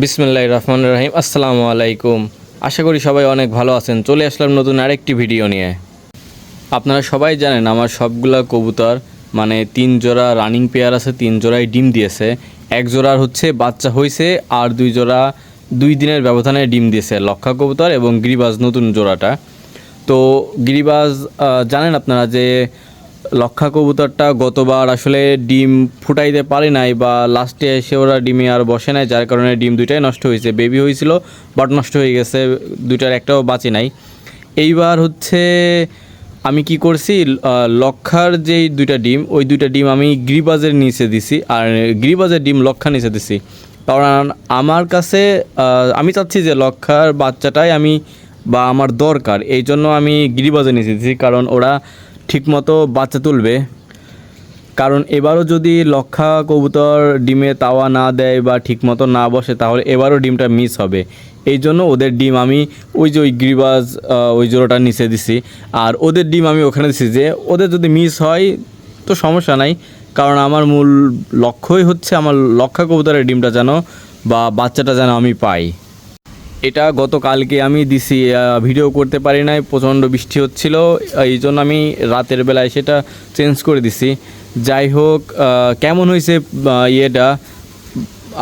বিসমুল্লাহ রহমান রহিম। আসসালামু আলাইকুম। আশা করি সবাই অনেক ভালো আছেন। চলে আসলাম নতুন আরেকটি ভিডিও নিয়ে। আপনারা সবাই জানেন আমার সবগুলা কবুতর মানে তিন জোড়া রানিং পেয়ার আছে, তিন জোড়ায় ডিম দিয়েছে। এক জোড়ার হচ্ছে বাচ্চা হয়েছে আর দুই জোড়া দুই দিনের ব্যবধানে ডিম দিয়েছে লক্ষা কবুতর এবং গিরিবাজ নতুন জোড়াটা। তো গিরিবাজ জানেন আপনারা যে লক্ষা কবুতরটা গতবার আসলে ডিম ফুটাইতে পারে নাই বা লাস্টে এসে ওরা ডিমে আর বসে নাই, যার কারণে ডিম দুইটাই নষ্ট হয়েছে। বেবি হয়েছিল বাট নষ্ট হয়ে গেছে, দুইটার একটাও বাঁচে নাই। এইবার হচ্ছে আমি কি করছি লক্ষার যেই দুইটা ডিম, ওই দুইটা ডিম আমি গিরিবাজের নিচে দিছি, আর গিরিবাজের ডিম লক্ষা নিচে দিছি। কারণ আমার কাছে আমি চাচ্ছি যে লক্ষার বাচ্চাটাই আমি বা আমার দরকার এই জন্য আমি গিরিবাজে নিচে দিছি, কারণ ওরা ঠিকমতো বাচ্চা তুলবে। কারণ এবারও যদি লক্ষা কবুতর ডিমে তাওয়া না দেয় বা ঠিকমতো না বসে, তাহলে এবারও ডিমটা মিস হবে। এই জন্য ওদের ডিম আমি ওই যে ওই গ্রিবাজ ওই জোড়াটা নিচে দিছি। আর ওদের ডিম আমি ওখানে দিছি যে, ওদের যদি মিস হয় তো সমস্যা নাই। কারণ আমার মূল লক্ষ্যই হচ্ছে আমার লক্ষা কবুতরের ডিমটা যেন বা বাচ্চাটা যেন আমি পাই। এটা গতকালকে আমি দিছি ভিডিও করতে পারি নাই, প্রচণ্ড বৃষ্টি হচ্ছিল, এই জন্য আমি রাতের বেলায় সেটা চেঞ্জ করে দিছি। যাই হোক কেমন হয়েছে ইয়েটা?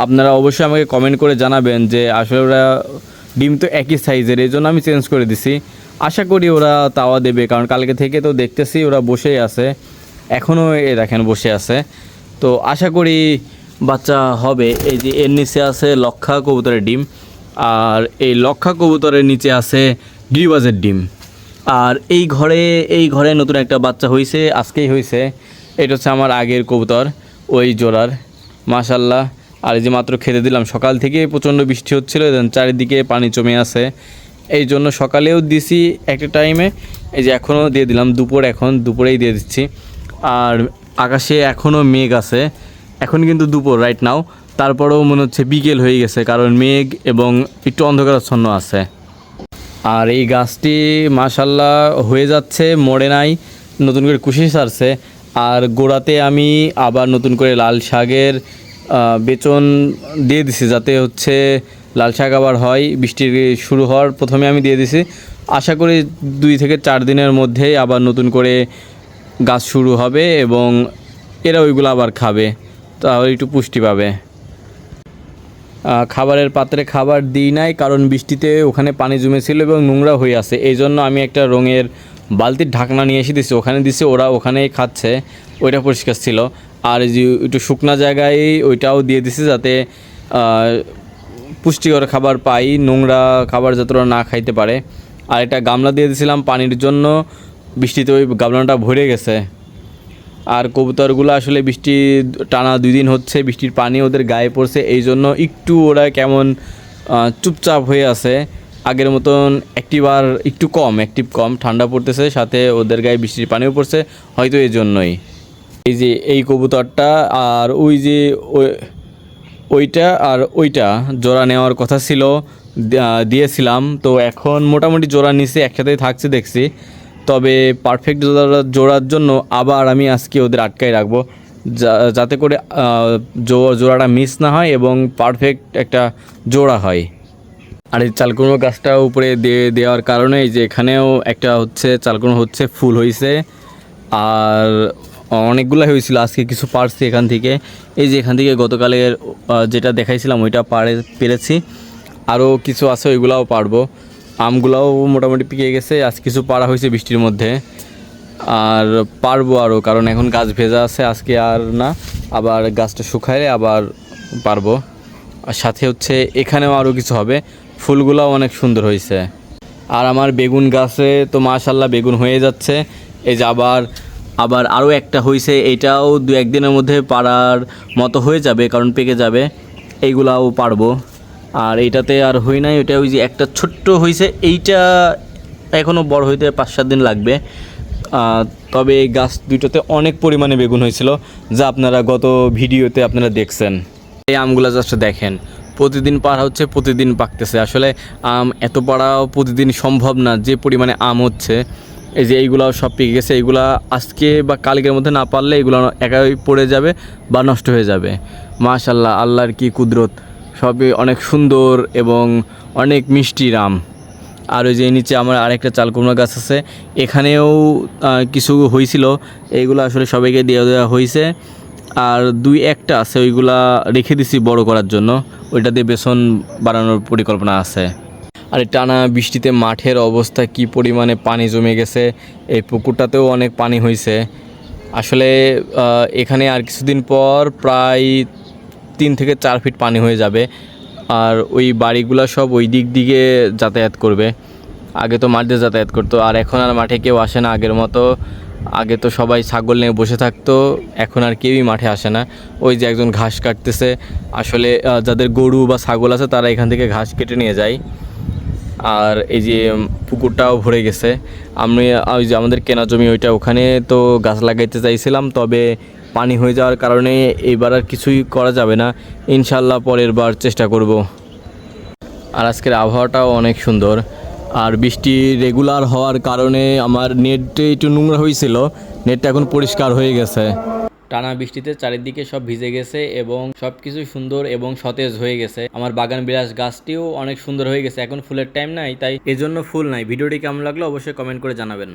আপনারা অবশ্যই আমাকে কমেন্ট করে জানাবেন যে আসলে ওরা ডিম তো একই সাইজের এই জন্য আমি চেঞ্জ করে দিছি। আশা করি ওরা তাওয়া দেবে, কারণ কালকে থেকে তো দেখতেছি ওরা বসেই আছে। এখনও এ দেখেন বসে আছে। তো আশা করি বাচ্চা হবে, এই যে এর নিচে আছে লক্ষা কবুতরের ডিম। আর এই লক্ষা কবুতরের নিচে আছে গিরিবাজের ডিম। আর এই ঘরে এই ঘরে নতুন একটা বাচ্চা হয়েছে আজকেই হয়েছে এটা হচ্ছে আমার আগের কবুতর, ওই জোড়ার। মাশাল্লাহ আর এই যে মাত্র খেতে দিলাম, সকাল থেকে প্রচণ্ড বৃষ্টি হচ্ছিল চারিদিকে পানি জমে আছে। এই জন্য সকালেও দিছি একটা টাইমে এই যে এখনও দিয়ে দিলাম, দুপুর এখন, দুপুরেই দিয়ে দিচ্ছি। আর আকাশে এখনও মেঘ আছে। এখন কিন্তু দুপুর রাইট নাও তারপরেও মনে হচ্ছে বিকেল হয়ে গেছে, কারণ মেঘ এবং একটু অন্ধকারাচ্ছন্ন আছে। আর এই গাছটি মাশাল্লাহ হয়ে যাচ্ছে, মরে নাই, নতুন করে কুশি সারছে। আর গোড়াতে আমি আবার নতুন করে লাল শাকের বেচন দিয়ে দিছি, যাতে হচ্ছে লাল শাক আবার হয় বৃষ্টির শুরু হওয়ার প্রথমে আমি দিয়ে দিছি। আশা করি দুই থেকে চার দিনের মধ্যেই আবার নতুন করে গাছ শুরু হবে এবং এরা ওইগুলো আবার খাবে, তাহলে একটু পুষ্টি পাবে। খাবারের পাত্রে খাবার দিই নাই, কারণ বৃষ্টিতে ওখানে পানি জমেছিল এবং নোংরা হয়ে আছে। এই জন্য আমি একটা রঙের বালতির ঢাকনা নিয়ে এসে দিছি। ওখানে দিছি, ওরা ওখানেই খাচ্ছে, ওইটা পরিষ্কার ছিল। আর যে একটু শুকনা জায়গায় ওইটাও দিয়ে দিছি যাতে পুষ্টিকর খাবার পাই, নোংরা খাবার যাতে ওরা না খাইতে পারে। আর একটা গামলা দিয়ে দিয়েছিলাম পানির জন্য। বৃষ্টিতে ওই গামলাটা ভরে গেছে। আর কবুতরগুলো আসলে বৃষ্টি টানা দুই দিন হচ্ছে, বৃষ্টির পানি ওদের গায়ে পড়ছে এই জন্য একটু ওরা কেমন চুপচাপ হয়ে আছে। আগের মতন অ্যাক্টিভ আর একটু কম অ্যাক্টিভ কম, ঠান্ডা পড়তেছে, সাথে ওদের গায়ে বৃষ্টির পানিও পড়ছে, হয়তো এই জন্যই এই যে এই কবুতরটা আর ওই যে ওই- ওইটা আর ওইটা জোড়া নেওয়ার কথা ছিল দিয়েছিলাম, তো এখন মোটামুটি জোড়া নিচে একসাথেই থাকছে, দেখছি। তবে পারফেক্ট জোড়া জোড়ার জন্য আবার আমি আজকে ওদের আটকায় রাখব। যাতে করে জোড়াটা মিস না হয় এবং পারফেক্ট একটা জোড়া হয়। আর এই চালকুনো গাছটা উপরে দিয়ে দেওয়ার কারণে যে এখানেও একটা হচ্ছে, চালকুনো হচ্ছে ফুল হয়েছে আর অনেকগুলো হয়েছিল, আজকে কিছু পারছি এখান থেকে। এই যে এখান থেকে গতকালের যেটা দেখাইছিলাম, ওইটা পারে পেরেছি। আরও কিছু আছে, ওইগুলাও পারব। আমগুলাও মোটামুটি পেকে গেছে। আজ কিছু পাড়া হয়েছে বৃষ্টির মধ্যে। আর পারব আরও কারণ এখন গাছ ভেজা আছে, আজকে আর না। আবার গাছটা শুকাইলে আবার পারব। আর সাথে হচ্ছে এখানেও আরও কিছু হবে। ফুলগুলাও অনেক সুন্দর হয়েছে। আর আমার বেগুন গাছে তো মাশাল্লাহ বেগুন হয়ে যাচ্ছে। এই যে আবার আবার আরও একটা হয়েছে এইটাও দু একদিনের মধ্যে পাড়ার মতো হয়ে যাবে, কারণ পেকে যাবে। এইগুলাও পারব। আর এইটাতে আর হই নাই, ওইটা ওই যে একটা ছোট্ট হয়েছে এইটা এখনও বড় হইতে পাঁচ সাত দিন লাগবে। তবে এই গাছ দুইটাতে অনেক পরিমাণে বেগুন হয়েছিল, যা আপনারা গত ভিডিওতে আপনারা দেখছেন। এই আমগুলো জাস্ট দেখেন, প্রতিদিন পাড়া হচ্ছে, প্রতিদিন পাকতেছে। আসলে আম এত পাড়াও প্রতিদিন সম্ভব না, যে পরিমাণে আম হচ্ছে। এই যে এইগুলাও সব পেকে গেছে, এইগুলা আজকে বা কালকের মধ্যে না পারলে এগুলো একাই পড়ে যাবে বা নষ্ট হয়ে যাবে। মাশাল্লাহ আল্লাহর কি কুদরত। সবই অনেক সুন্দর এবং অনেক মিষ্টি রাম। আর ওই যে নিচে আমার আরেকটা চালকুমড়া গাছ আছে, এখানেও কিছু হয়েছিল এইগুলো আসলে সবাইকে দিয়ে দেওয়া হয়েছে আর দুই একটা আছে, ওইগুলা রেখে দিছি বড় করার জন্য, ওইটা দিয়ে বেসন বানানোর পরিকল্পনা আছে। আর টানা বৃষ্টিতে মাঠের অবস্থা কি পরিমাণে পানি জমে গেছে, এই পুকুরটাতেও অনেক পানি হয়েছে আসলে এখানে আর কিছুদিন পর প্রায় তিন থেকে চার ফিট পানি হয়ে যাবে। আর ওই বাড়িগুলো সব ওই দিক দিকে যাতায়াত করবে। আগে তো মাঠ যাতায়াত করতো, আর এখন আর মাঠে কেউ আসে না আগের মতো। আগে তো সবাই ছাগল নিয়ে বসে থাকতো, এখন আর কেউই মাঠে আসে না। ওই যে একজন ঘাস কাটতেছে, আসলে যাদের গরু বা ছাগল আছে তারা এখান থেকে ঘাস কেটে নিয়ে যায়। আর এই যে পুকুরটাও ভরে গেছে। আমি ওই যে আমাদের কেনা জমি ওইটা ওখানে তো গাছ লাগাইতে চাইছিলাম, তবে পানি হয়ে যাওয়ার কারণে এইবার আর কিছুই করা যাবে না। ইনশাল্লাহ পরের বার চেষ্টা করব। আর আজকের আবহাওয়াটাও অনেক সুন্দর। আর বৃষ্টি রেগুলার হওয়ার কারণে আমার নেটে একটু নোংরা হয়েছিল। নেটটা এখন পরিষ্কার হয়ে গেছে। টানা বৃষ্টিতে চারিদিকে সব ভিজে গেছে এবং সব কিছু সুন্দর এবং সতেজ হয়ে গেছে। আমার বাগান বিলাস গাছটিও অনেক সুন্দর হয়ে গেছে। এখন ফুলের টাইম নাই, তাই এজন্য ফুল নাই। ভিডিওটি কেমন লাগল অবশ্যই কমেন্ট করে জানাবেন।